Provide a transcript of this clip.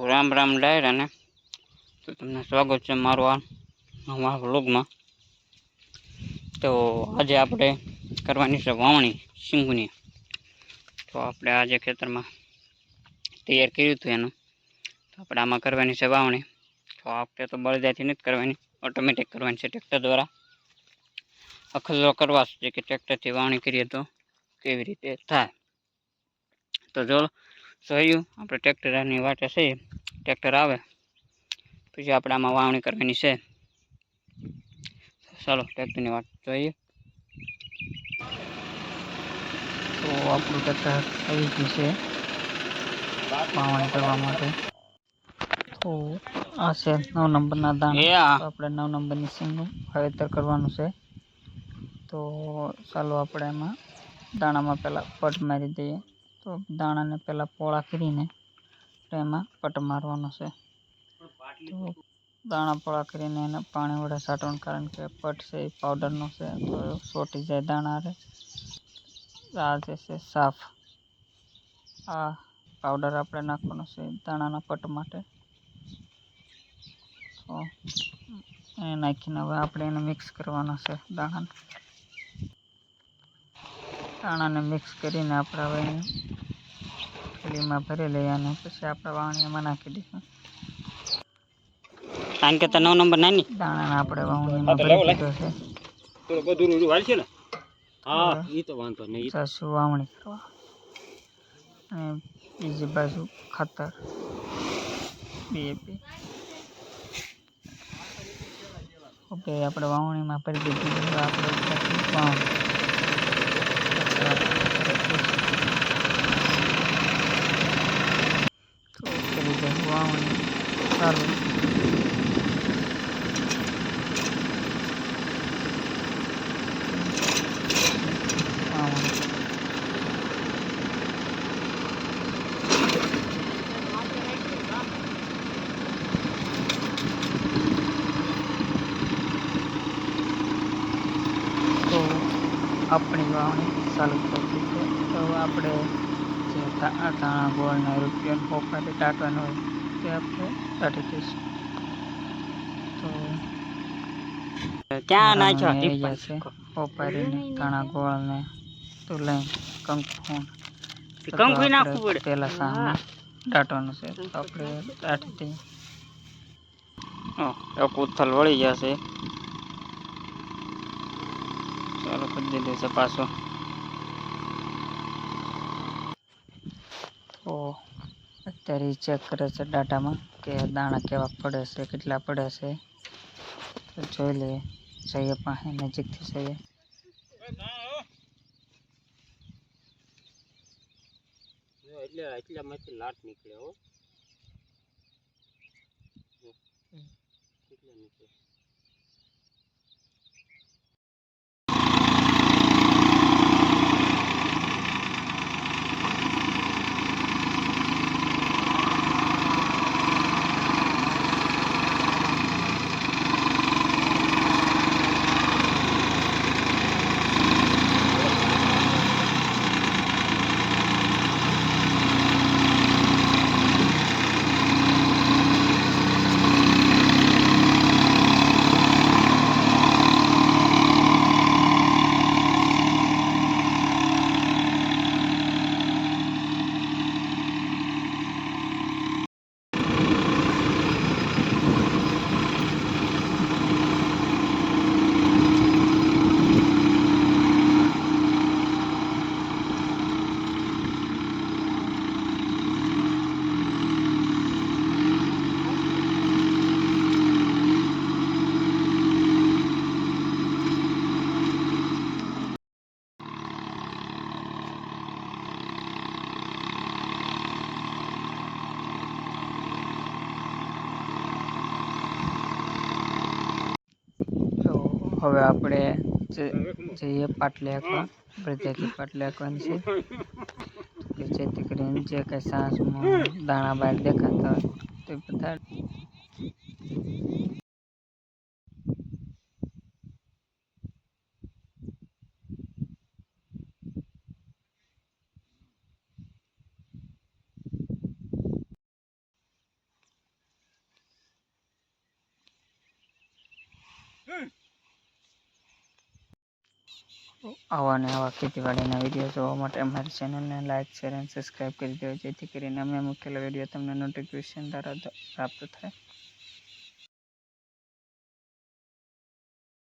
રામ રામ ડાયર અને તો તમને સ્વાગત છે મારું આ નવા વ્લોગમાં. તો આજે આપણે કરવાની છે વાવણી સિંગની. તો આપણે આજે ખેતરમાં તૈયાર કર્યું હતું એનું. તો આપણે આમાં કરવાની છે વાવણી. તો આપણે તો બળદાથી નથી કરવાની ઓટોમેટિક કરવાની છે ટ્રેક્ટર દ્વારા. અખલો કરવા છે કે ટ્રેક્ટરથી વાવણી કરીએ તો કેવી રીતે થાય. તો જો સહયું આપણે ટ્રેક્ટરની વાટે છે ટ્રેક્ટર આવે. પછી આપણે આમાં વાવણી કરવાની છે. ચાલો ટ્રેક્ટરની વાત જોઈએ. તો આપણું ટ્રેક્ટર આવી ગયું છે વાવણી કરવા માટે. તો આ છે નવ નંબરના દાણા. આપણે નવ નંબરની સિંગનું વાવેતર કરવાનું છે. તો ચાલો આપણે એમાં દાણામાં પહેલાં પટ મારી દઈએ. તો દાણાને પહેલાં પોળા કરીને એમાં પટ મારવાનો છે. તો દાણા પોળા કરીને એને પાણી વડે છાંટવાનું કારણ કે પટ છે એ પાવડરનો છે, તો સોટી જાય દાણા રે આ જે છે સાફ, આ પાવડર આપણે નાખવાનો છે દાણાના પટ માટે. તો એ નાખીને હવે આપણે એને મિક્સ કરવાના છે દાણાને. દાણાને મિક્સ કરીને આપણે હવે થેલીમાં ભરી લઈએ અને પછી આપણે વાવણીમાં નાખી દઈશું. કારણ કે નવ નંબર નાની. દાણા આપણે વાવણીમાં ભરી દીધો છે. તો બધું રૂડું હાલ છે ને? હા એ તો વાંધો નહીં સાસુ વાવણી કરવા. અને બીજી બાજુ ખાતર. ઓકે આપણે વાવણીમાં ભરી દીધું આપણે વાવણી તો કરી દે વાવણી તો આપણી વાવણી ચાલુ થતી છે તો આપણે જે ધાણા રૂપિયા રૂપિયાનો પોપાથી ટાંકવાનો હોય તે આપણે ટાંકી દઈશું. તો ક્યાં નાખ્યો પોપારીને ધાણા ગોળને તો લઈને કંકુ કંકુ નાખવું પડે? પહેલાં સામે દાટવાનું છે. તો આપણે દાટી દઈએ. એક ઉથલ વળી જશે. ચાલો કરી દીધું છે પાછો તો અત્યારે ચેક કરે છે ડાટામાં કે દાણા કેવા પડે છે કેટલા પડે છે. તો જોઈ લઈએ જઈએ પાસે નજીકથી જઈએ. એટલે એટલામાંથી લાટ નીકળે હો. નીકળે? હવે આપણે જઈએ પાટલે એકવા પ્રજાથી પાટલે એકવાની છે કે જેથી કરીને જે કંઈ સાસમાં દાણા બહાર દેખાતા હોય તે બધા Hey! આવા ને આવા ખેતીવાડીના વીડિયો જોવા માટે અમારી ચેનલને લાઇક શેર અને સબસ્ક્રાઈબ કરી દેજો. જેથી કરીને અમે મૂકેલા વીડિયો તમને નોટિફિકેશન દ્વારા પ્રાપ્ત થાય.